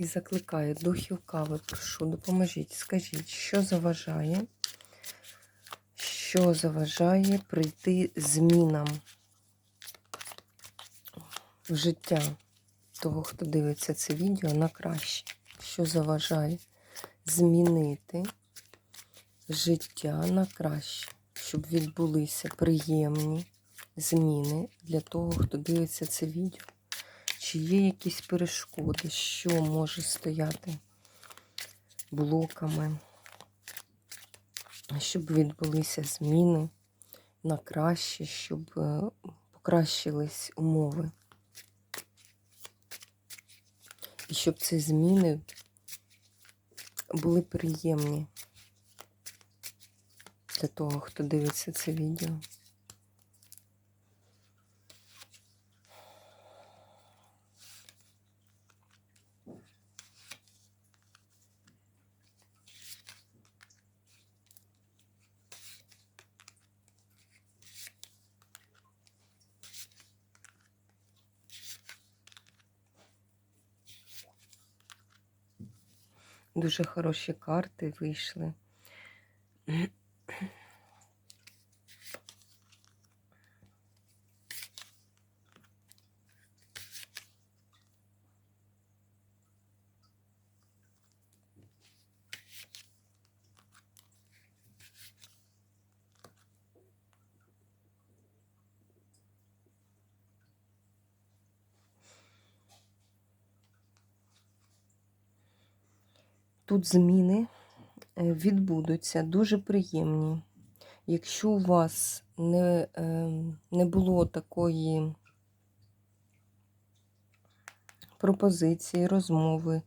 І закликаю духів кави, прошу, допоможіть, скажіть, що заважає, що заважає прийти змінам в життя того, хто дивиться це відео на краще. Що заважає змінити життя на краще, щоб відбулися приємні зміни для того, хто дивиться це відео. Чи є якісь перешкоди, що може стояти блоками, щоб відбулися зміни на краще, щоб е, покращились умови. І щоб ці зміни були приємні для того, хто дивиться це відео. Дуже хороші карти вийшли. Тут зміни е, відбудуться дуже приємні. Якщо у вас не, е, не було такої пропозиції, розмови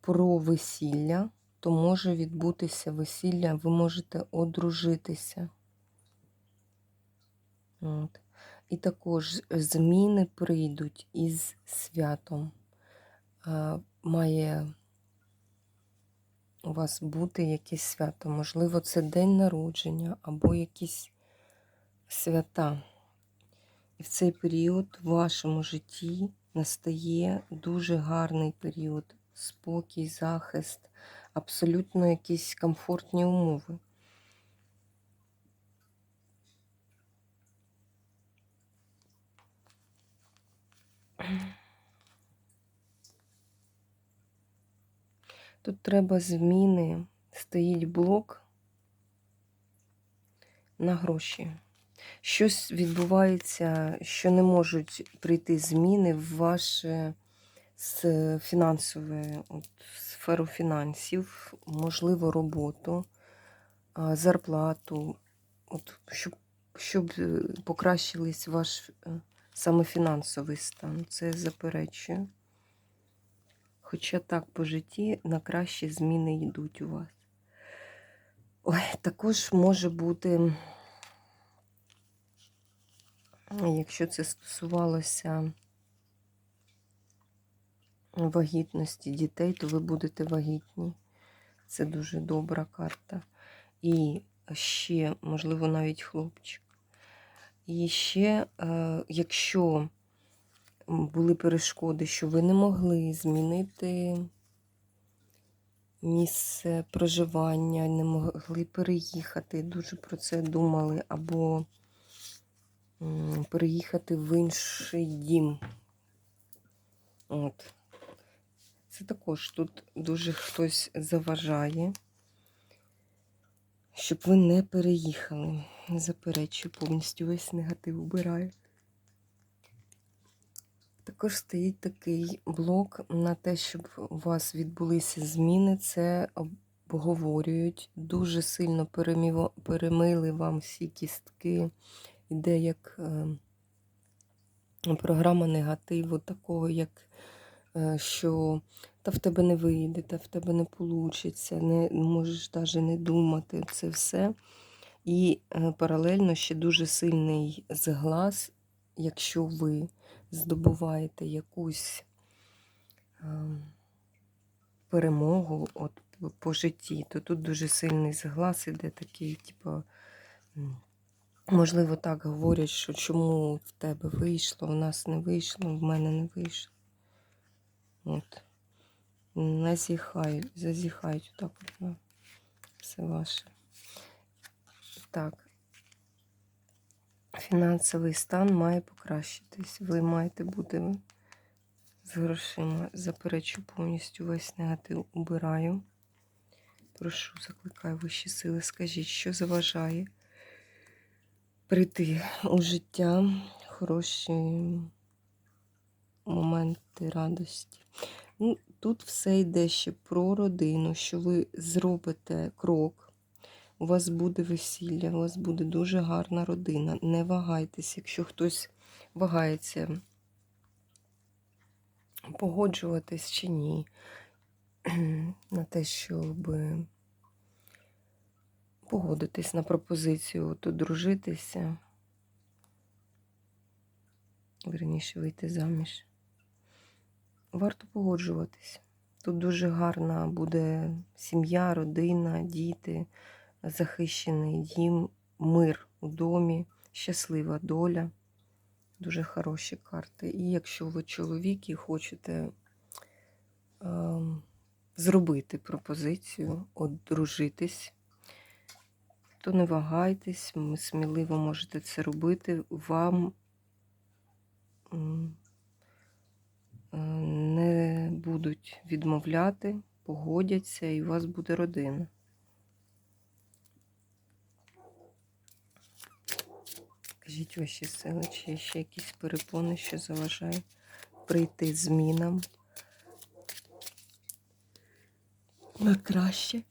про весілля, то може відбутися весілля, ви можете одружитися. От. І також зміни прийдуть із святом. Має у вас бути якесь свято. Можливо, це день народження або якісь свята. І в цей період в вашому житті настає дуже гарний період, спокій, захист, абсолютно якісь комфортні умови. Тут треба зміни, стоїть блок на гроші. Щось відбувається, що не можуть прийти зміни в ваше з фінансової от, сферу фінансів, можливо, роботу, зарплату, от, щоб щоб е, покращились ваш е, саме фінансовий стан. Це заперечую. Хоча так по житті на кращі зміни йдуть у вас. Ой, також може бути, якщо це стосувалося вагітності дітей, то ви будете вагітні. Це дуже добра карта. І ще, можливо, навіть хлопчик. І ще, е, якщо були перешкоди, що ви не могли змінити місце проживання, не могли переїхати, дуже про це думали, або переїхати в інший дім. От. Це також тут дуже хтось заважає, щоб ви не переїхали. Не заперечую, повністю весь негатив убираю. Також стоїть такий блок на те, щоб у вас відбулися зміни. Це обговорюють. Дуже сильно перемили вам всі кістки. Іде як е, програма негативу, такого, як е, що та в тебе не вийде, та в тебе не вийде, не можеш навіть не думати це все. І е, паралельно ще дуже сильний зглаз, якщо ви здобуваєте якусь е, перемогу от, по житті, то тут дуже сильний зглаз іде такий, типу, можливо, так говорять, що чому в тебе вийшло, у нас не вийшло, в мене не вийшло. От. Назіхають, зазіхають отак от все ваше. Так. Фінансовий стан має покращитись. Ви маєте бути з грошима. Заперечу повністю весь негатив убираю. Прошу, закликаю вищі сили. Скажіть, що заважає прийти у життя хороші моменти радості. Ну, Тут все йде ще про родину, що ви зробите крок, у вас буде весілля, у вас буде дуже гарна родина. Не вагайтесь, якщо хтось вагається погоджуватись чи ні, на те, щоб погодитись на пропозицію, от одружитися, верніше вийти заміж варто погоджуватись. Тут дуже гарна буде сім'я, родина, діти, захищений дім, мир у домі, щаслива доля. Дуже хороші карти. І якщо ви чоловік і хочете е, зробити пропозицію, одружитись, то не вагайтесь, ми сміливо можете це робити. Вам Е, не будуть відмовляти, погодяться, і у вас буде родина. Кажіть ваші сили, чи ще якісь перепони, що заважають прийти змінам на краще.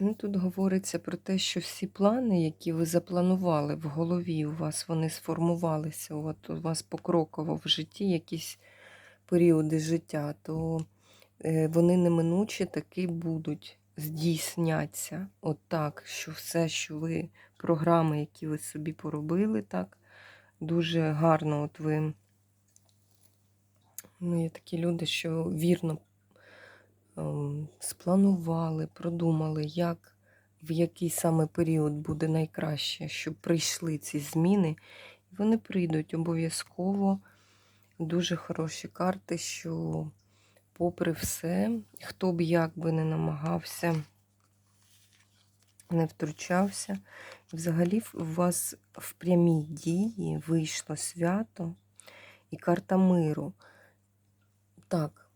Ну, Тут говориться про те, що всі плани, які ви запланували в голові, у вас вони сформувалися, от у вас покроково в житті якісь періоди життя, то вони неминуче таки будуть здійсняться. От так, що все, що ви, програми, які ви собі поробили, так, дуже гарно от ви. Ну, Є такі люди, що вірно Ем, спланували, продумали, як, в який саме період буде найкраще, щоб прийшли ці зміни. І вони прийдуть обов'язково дуже хороші карти, що, попри все, хто б як би не намагався, не втручався. Взагалі, у вас в прямій дії вийшло свято і карта миру. Так,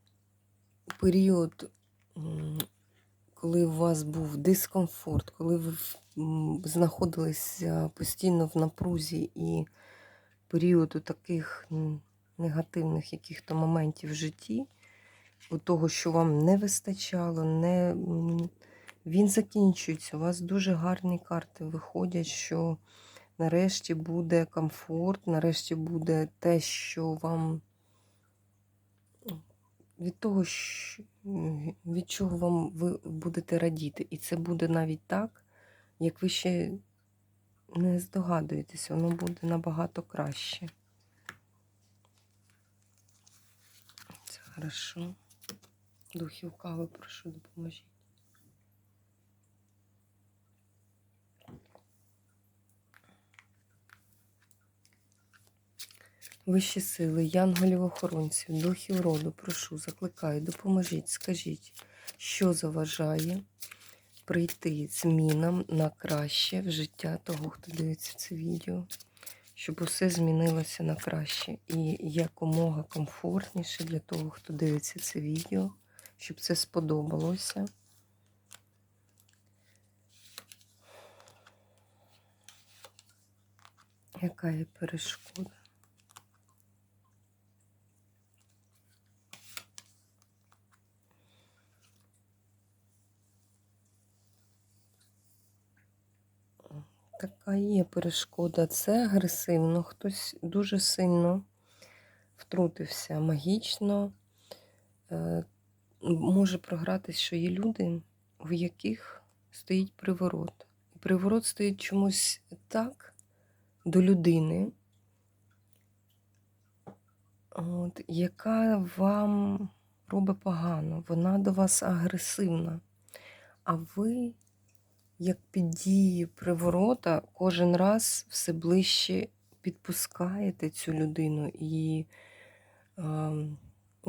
період, коли у вас був дискомфорт, коли ви знаходилися постійно в напрузі і період у таких негативних яких-то моментів в житті, у того, що вам не вистачало, не... він закінчується. У вас дуже гарні карти виходять, що нарешті буде комфорт, нарешті буде те, що вам від того, від чого вам ви будете радіти. І це буде навіть так, як ви ще не здогадуєтеся, воно буде набагато краще. Це хорошо. Духів кави, прошу, допоможіть. Вищі сили, янголів-охоронців, духів роду, прошу, закликаю, допоможіть, скажіть, що заважає прийти змінам на краще в життя того, хто дивиться це відео, щоб усе змінилося на краще і якомога комфортніше для того, хто дивиться це відео, щоб це сподобалося. Яка є перешкода? така є перешкода. Це агресивно, хтось дуже сильно втрутився магічно. Е, Може програтись, що є люди, в яких стоїть приворот. І приворот стоїть чомусь так до людини, от, яка вам робить погано, вона до вас агресивна. А ви, як під дією приворота, кожен раз все ближче підпускаєте цю людину і ну,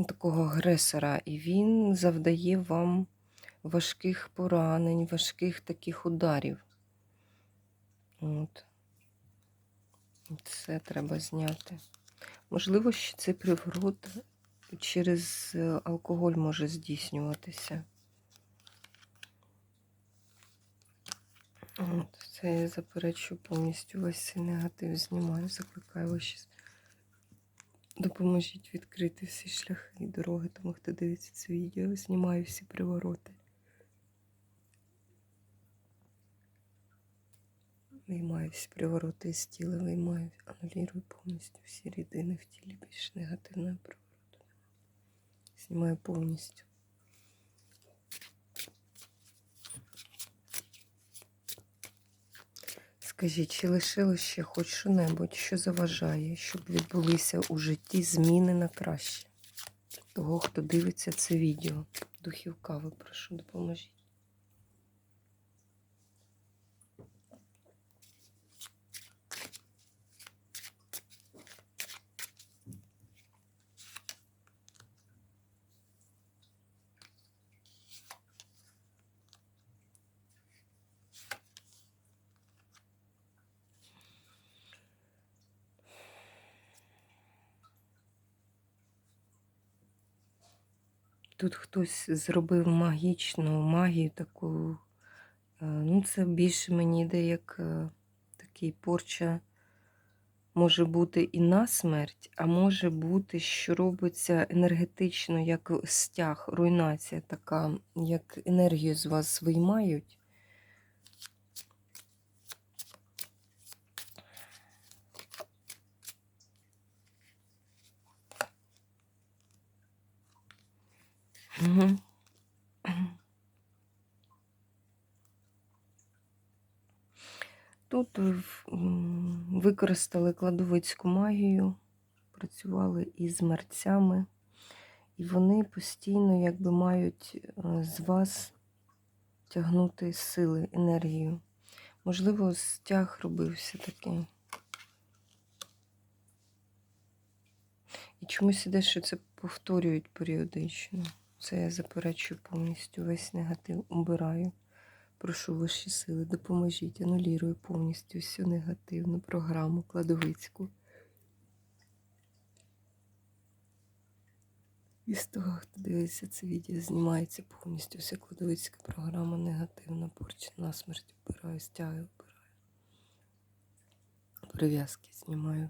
такого агресора, і він завдає вам важких поранень, важких таких ударів. От. Це треба зняти. Можливо, що цей приворот через е, алкоголь може здійснюватися. От, це я заперечую повністю весь цей негатив знімаю, закликаю вас. Допоможіть відкрити всі шляхи і дороги, тому хто дивиться це відео, знімаю всі привороти. Виймаю всі привороти з тіла, виймаю, анулірую повністю всі рідини в тілі, більш негативного привороту. Знімаю повністю. Скажіть, чи лишилось ще хоч що-небудь, що заважає, щоб відбулися у житті зміни на краще? Того, хто дивиться це відео. Духівка, ви прошу, допоможіть. Тут хтось зробив магічну магію таку. е, Ну, це більше мені йде як е, такий порча. Може бути і на смерть, а може бути, що робиться енергетично, як стяг, руйнація така, як енергію з вас виймають. Угу. Тут в- м, використали кладовицьку магію, працювали із мерцями, і вони постійно якби мають е, з вас тягнути сили, енергію. Можливо, стяг робився такий. І чомусь іде, що це повторюють періодично. Це я заперечую повністю весь негатив убираю. Прошу ваші сили, допоможіть, анулірую повністю всю негативну програму кладовицьку. І з того, хто дивиться це відео, знімається повністю вся кладовицька програма негативна, порча насмерть вбираю, стягаю, вбираю. Прив'язки знімаю.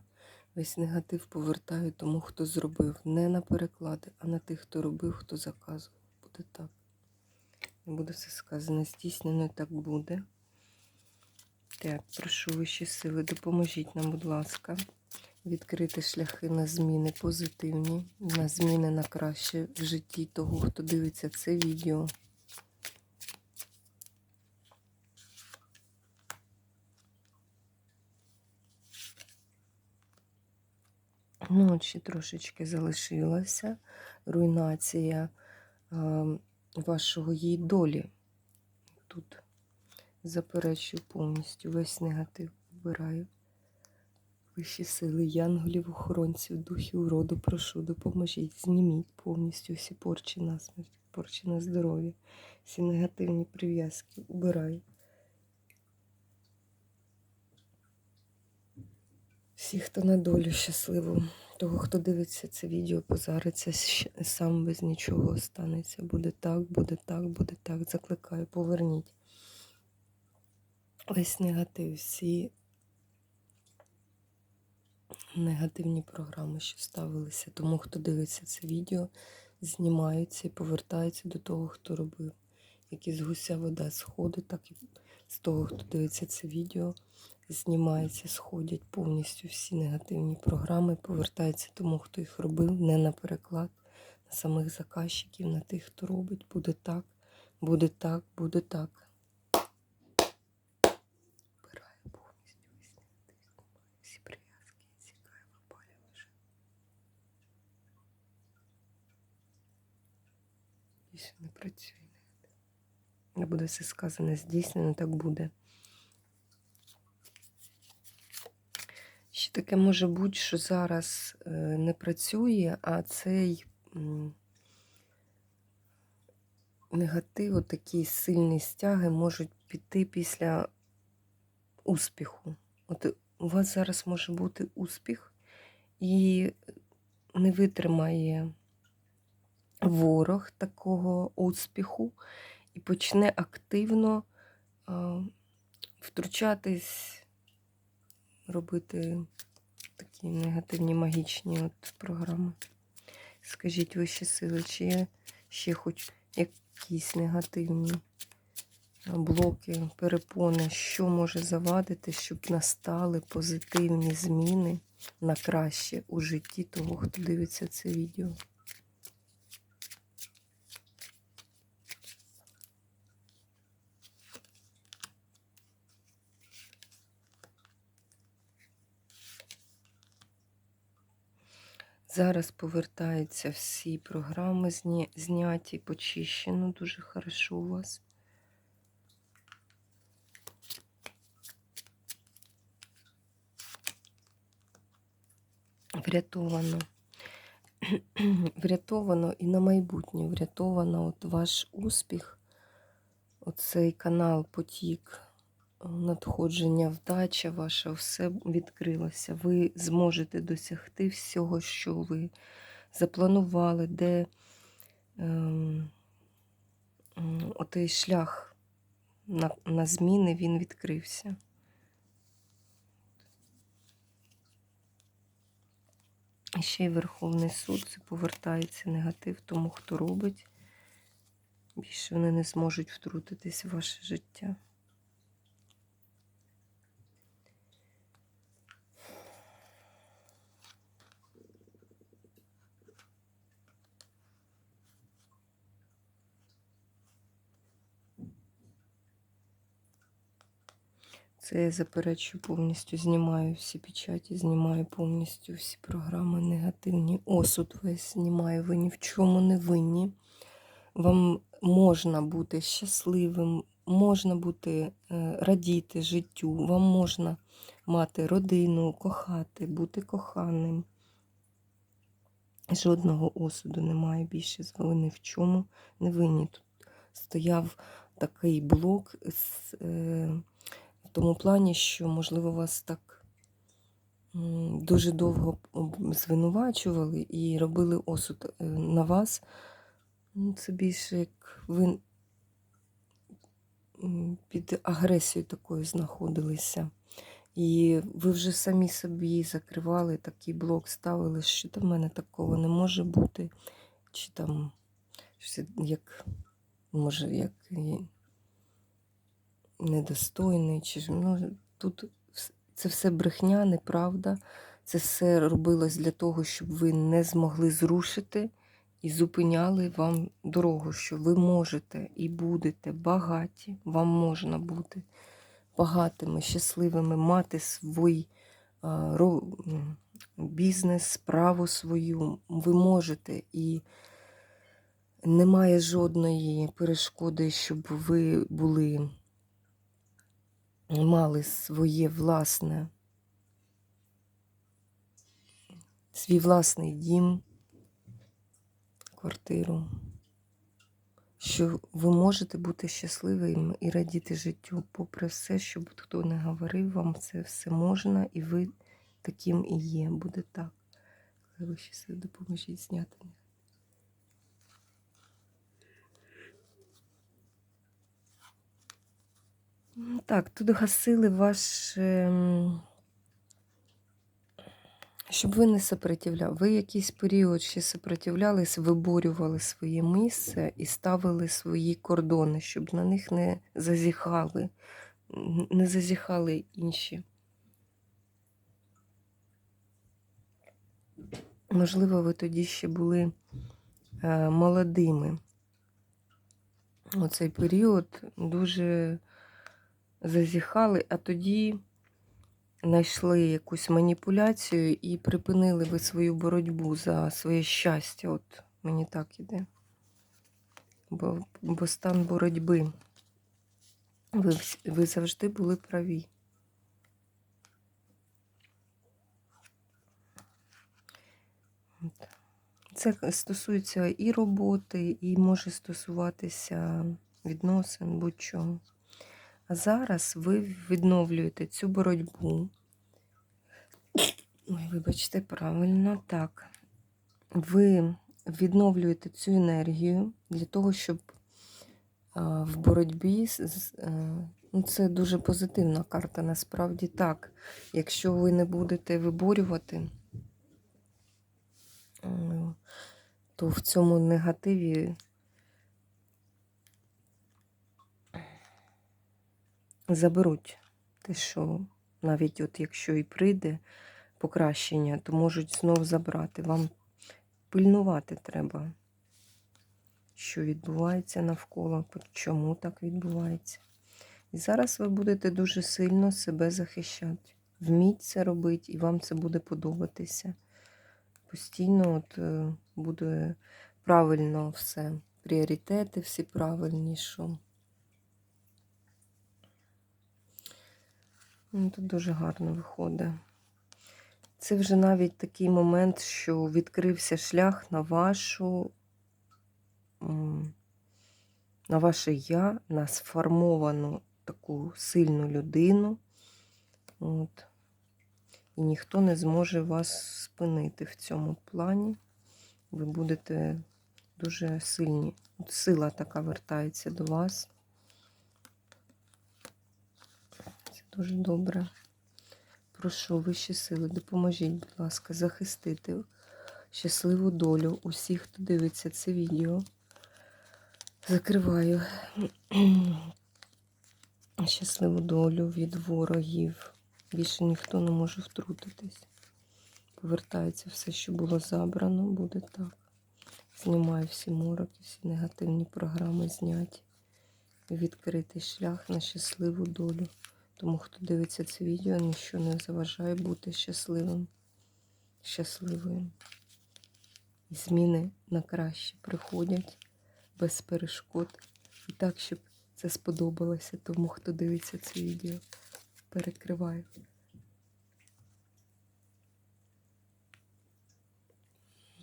Весь негатив повертаю тому, хто зробив. Не на переклади, а на тих, хто робив, хто заказував. Буде так. Не буде все сказано, здійснено так буде. Так, прошу вищі сили, допоможіть нам, будь ласка, відкрити шляхи на зміни позитивні, на зміни на краще в житті того, хто дивиться це відео. Ще трошечки залишилася руйнація вашого її долі. Тут заперечую повністю весь негатив вбираю. Вищі сили, янголів, охоронців, духів роду, прошу, допоможіть, зніміть повністю всі порчі на смерть, порчі на здоров'я, всі негативні прив'язки. Убираю. Всі, хто на долю щасливу, того, хто дивиться це відео, позариться, сам без нічого останеться. Буде так, буде так, буде так. Закликаю, поверніть. Весь негатив, всі негативні програми, що ставилися. Тому, хто дивиться це відео, знімаються і повертаються до того, хто робив. Як із гуся вода сходить, так і з того, хто дивиться це відео, знімається, сходять повністю всі негативні програми, повертається тому, хто їх робив, не на переклад, на самих заказчиків, на тих, хто робить. Буде так, буде так, буде так. Вбираю повністю весь негатив, всі прив'язки, відсікаю, випалюю вже. Більше не працює. Не буде все сказане, здійснено, так буде. Ще таке може бути, що зараз е, не працює, а цей негатив, такі сильні стяги можуть піти після успіху. От у вас зараз може бути успіх і не витримає ворог такого успіху і почне активно втручатись, робити такі негативні магічні от програми. Скажіть вищі сили, чи є ще хоч якісь негативні блоки, перепони, що може завадити, щоб настали позитивні зміни на краще у житті того, хто дивиться це відео. Зараз повертаються всі програми зня- зняті, почищено. Дуже хорошо у вас. Врятовано. Врятовано і на майбутнє врятовано от ваш успіх, оцей канал, потік, надходження, вдача ваша, все відкрилося. Ви зможете досягти всього, що ви запланували, де ем, м, отей шлях на, на зміни він відкрився. І ще й Верховний суд це повертається негатив тому, хто робить. Більше вони не зможуть втрутитись в ваше життя. Це я заперечую повністю, знімаю всі печаті, знімаю повністю всі програми негативні. Осуд весь знімаю, ви ні в чому не винні. Вам можна бути щасливим, можна бути е, радіти життю, вам можна мати родину, кохати, бути коханим. Жодного осуду немає більше, ви ні в чому не винні. Тут стояв такий блок з. В тому плані, що, можливо, вас так дуже довго звинувачували і робили осуд е, на вас. Ну, Це більше як ви під агресією такою знаходилися. І ви вже самі собі закривали такий блок, ставили, що там в мене такого не може бути. Чи там як, може, як недостойний, чи ну тут це все брехня, неправда. Це все робилось для того, щоб ви не змогли зрушити і зупиняли вам дорогу, що ви можете і будете багаті, вам можна бути багатими, щасливими, мати свій а, ро- бізнес, справу свою. Ви можете і немає жодної перешкоди, щоб ви були мали своє власне, свій власний дім, квартиру, що ви можете бути щасливим і радіти життю, попри все, що б хто не говорив, вам це все можна, і ви таким і є. Буде так. Коли ви ще допоможіть зняти. Так, тут гасили ваш. ем, Щоб ви не сопротивляли. Ви якийсь період ще сопротивлялись, виборювали своє місце і ставили свої кордони, щоб на них не зазіхали. не зазіхали інші. Можливо, ви тоді ще були е, молодими. Оцей період дуже зазіхали, а тоді знайшли якусь маніпуляцію і припинили ви свою боротьбу за своє щастя. От мені так іде. Бо, бо стан боротьби. Ви, ви завжди були праві. Це стосується і роботи, і може стосуватися відносин, будь-чого. А зараз ви відновлюєте цю боротьбу. Ой, вибачте, правильно, так. Ви відновлюєте цю енергію для того, щоб в боротьбі е, ну, це дуже позитивна карта, насправді так. Якщо ви не будете виборювати, е, то в цьому негативі заберуть те, що навіть от якщо і прийде покращення, то можуть знов забрати. Вам пильнувати треба, що відбувається навколо, чому так відбувається. І зараз ви будете дуже сильно себе захищати. Вміть це робити, і вам це буде подобатися. Постійно от, е, буде правильно все. Пріоритети всі правильні, що. Тут дуже гарно виходить. Це вже навіть такий момент, що відкрився шлях на вашу, на ваше я, на сформовану таку сильну людину. От. І ніхто не зможе вас спинити в цьому плані. Ви будете дуже сильні. От сила така вертається до вас. Це дуже добре. Прошу вищі сили, допоможіть, будь ласка, захистити щасливу долю усіх, хто дивиться це відео. Закриваю щасливу долю від ворогів. Більше ніхто не може втрутитись. Повертається все, що було забрано, буде так. Знімаю всі мороки, всі негативні програми зняті. Відкритий шлях на щасливу долю. Тому, хто дивиться це відео, нічого не заважає бути щасливим, щасливою. І зміни на краще приходять без перешкод. І так, щоб це сподобалося тому, хто дивиться це відео. Перекриваю.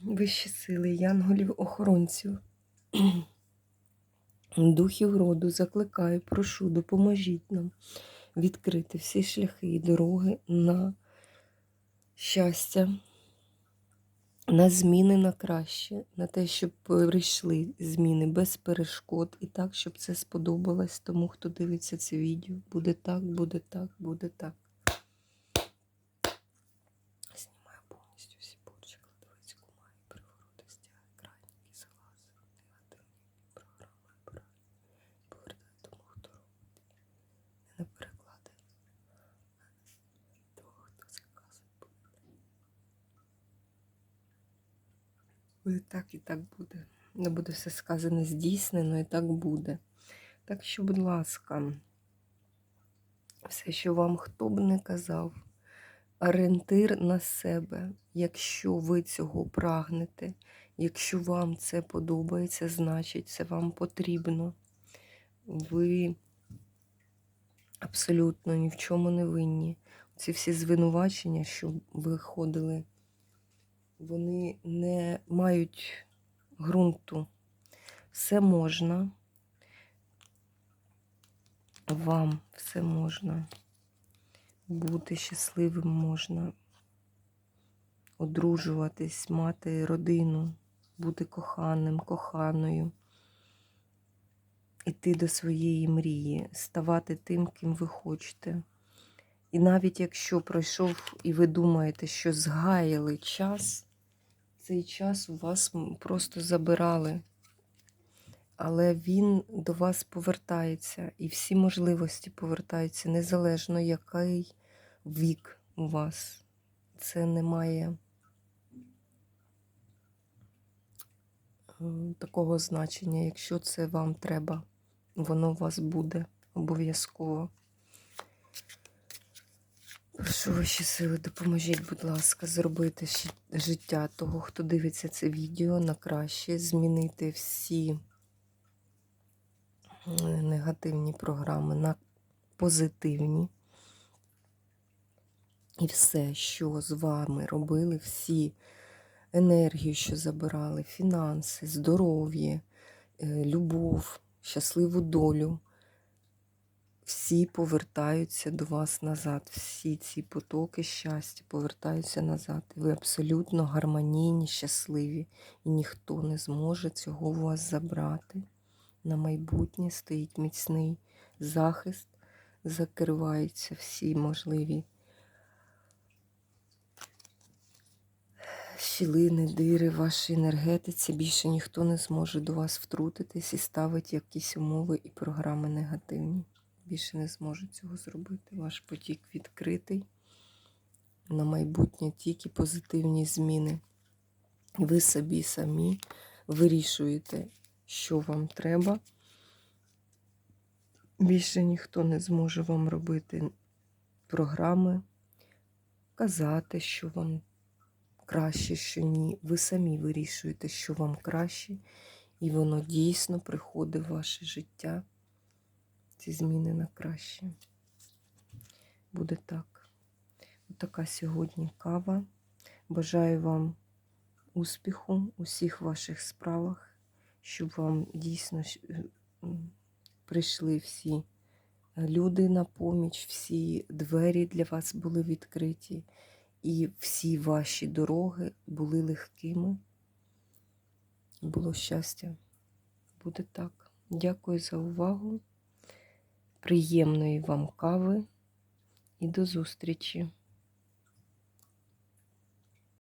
Вищі сили, янголів-охоронців, духів роду закликаю, прошу, допоможіть нам відкрити всі шляхи і дороги на щастя, на зміни на краще, на те, щоб прийшли зміни без перешкод, і так, щоб це сподобалось тому, хто дивиться це відео. Буде так, буде так, буде так. Знімаю повністю всі порчі, кладовиці, кумаї, привороти, стяги, крайніки, залази, негативні програми, обираю. Повертаю тому, хто робить. Не перекладай. Того, хто заказує. Буде так і так буде. Не буде все сказане здійснено, і так буде. Так що, будь ласка, все, що вам хто б не казав, орієнтир на себе, якщо ви цього прагнете, якщо вам це подобається, значить це вам потрібно. Ви абсолютно ні в чому не винні. Ці всі звинувачення, що виходили, вони не мають ґрунту. Все можна. Вам все можна. Бути щасливим можна. Одружуватись, мати родину, бути коханим, коханою. Іти до своєї мрії, ставати тим, ким ви хочете. І навіть якщо пройшов і ви думаєте, що згаяли час, цей час у вас просто забирали. але він до вас повертається, і всі можливості повертаються, незалежно який вік у вас. Це не має е, такого значення. Якщо це вам треба, воно у вас буде обов'язково. Прошу ваші сили, допоможіть, будь ласка, зробити життя того, хто дивиться це відео на краще, змінити всі негативні програми на позитивні. І все, що з вами робили, всі енергію, що забирали, фінанси, здоров'я, е, любов, щасливу долю, всі повертаються до вас назад. Всі ці потоки щастя повертаються назад. Ви абсолютно гармонійні, щасливі, і ніхто не зможе цього у вас забрати. На майбутнє стоїть міцний захист, закриваються всі можливі щілини, дири вашій енергетиці. Більше ніхто не зможе до вас втрутитись і ставить якісь умови і програми негативні. Більше не зможе цього зробити. Ваш потік відкритий. На майбутнє тільки позитивні зміни. Ви собі самі вирішуєте, що вам треба. Більше ніхто не зможе вам робити програми, казати, що вам краще, що ні. Ви самі вирішуєте, що вам краще, і воно дійсно приходить в ваше життя. Ці зміни на краще. Буде так. Така сьогодні кава. Бажаю вам успіху у всіх ваших справах, щоб вам дійсно е, прийшли всі люди на поміч, всі двері для вас були відкриті, і всі ваші дороги були легкими. Було щастя. Буде так. Дякую за увагу. Приємної вам кави і до зустрічі!